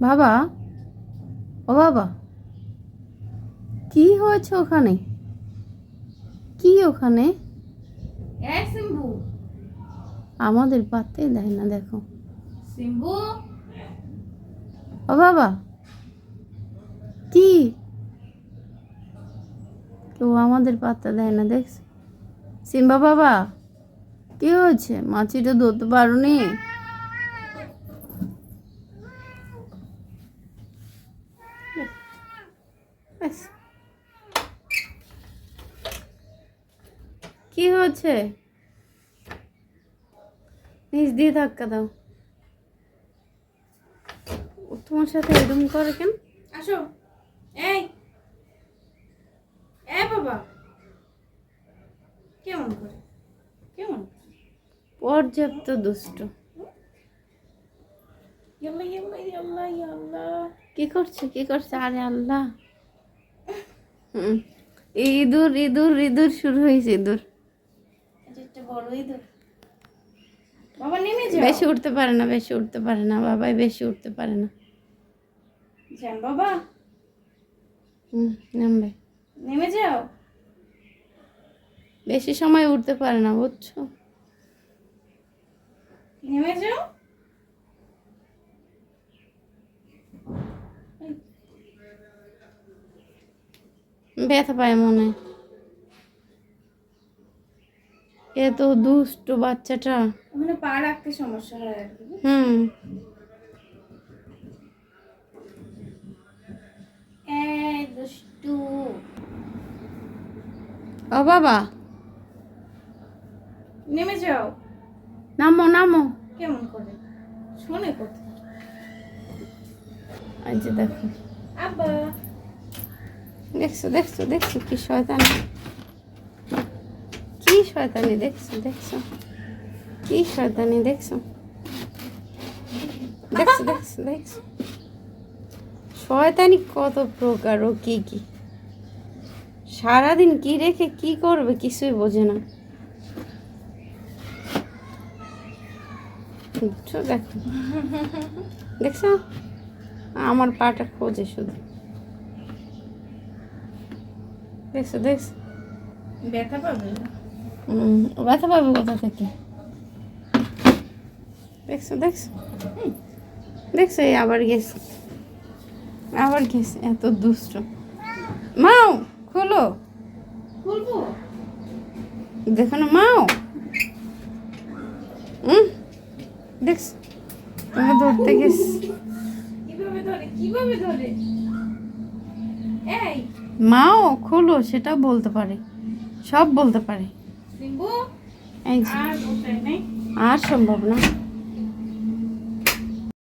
বাবা? ও বাবা? কি হয়েছে ওখানে? কি ওখানে? সিম্বু। আমাদের পাত্তেই দেয় না দেখো। সিম্বু? ও বাবা? কি? কেউ আমাদের পাত্তা দেয় না দেখছ। সিম্বা বাবা কি হয়েছে? মাছিটা ধরতে পারোনি। ব্যাস। কি হয়েছে? নিজ দিয়ে ধাক্কা দাও। ও তোমার সাথে এরকম করে কেন? আসো। এই। এ বাবা। কেমন করে? কেমন? পর্যাপ্ত দুষ্ট। ইয়াল্লা ইয়াল্লা ইয়াল্লা ইয়াল্লা। কি করছে? কি করছে? আরে আল্লাহ। হুম। ইঁদুর ইঁদুর ইঁদুর শুরু হয়েছে ইঁদুর। বেশি উঠতে পারে না বেশি উঠতে পারে না বাবাই বেশি উঠতে পারে না। বাবা। হুম নামবে। নেমে যাও। বেশি সময় উঠতে পারে না বুঝছ? নেমে যাও। ব্যথা পায় মনে। হয়। এ দুষ্ট বাচ্চাটা। মানে পা রাখতে সমস্যা হয় আর কি হুম। দুষ্টু। ও বাবা। নেমে যাও। নামো নামো। কেমন করে? শোনে কোথায়। এই যে দেখো। আব্বা। দেখছ দেখছ দেখছ কি শয়তানি। কি শয়তানি, দেখছ দেখছ। কি শয়তানি, দেখছ। দেখছ দেখছ দেখছ। শয়তানি কত প্রকার, ও কি কি। সারাদিন কি রেখে কি করবে কিছুই বোঝে না। দেখছ আমার পাটা খোঁজে শুধু। দেখছ দেখছ। ব্যথা পাবে? হুম, ব্যথা পাবে কোথা থেকে? দেখছ দেখছ? দেখছ এই আবার গেছে। আবার গেছে এত দুষ্ট। মাও খোলো। খুলবো? দেখো না মাও। হুম দেখছ? তুমি ধরতে গেছি। কীভাবে ধরে কীভাবে ধরে? এই মাও খোলো সেটা বলতে পারে। সব বলতে পারে। আর সম্ভব না।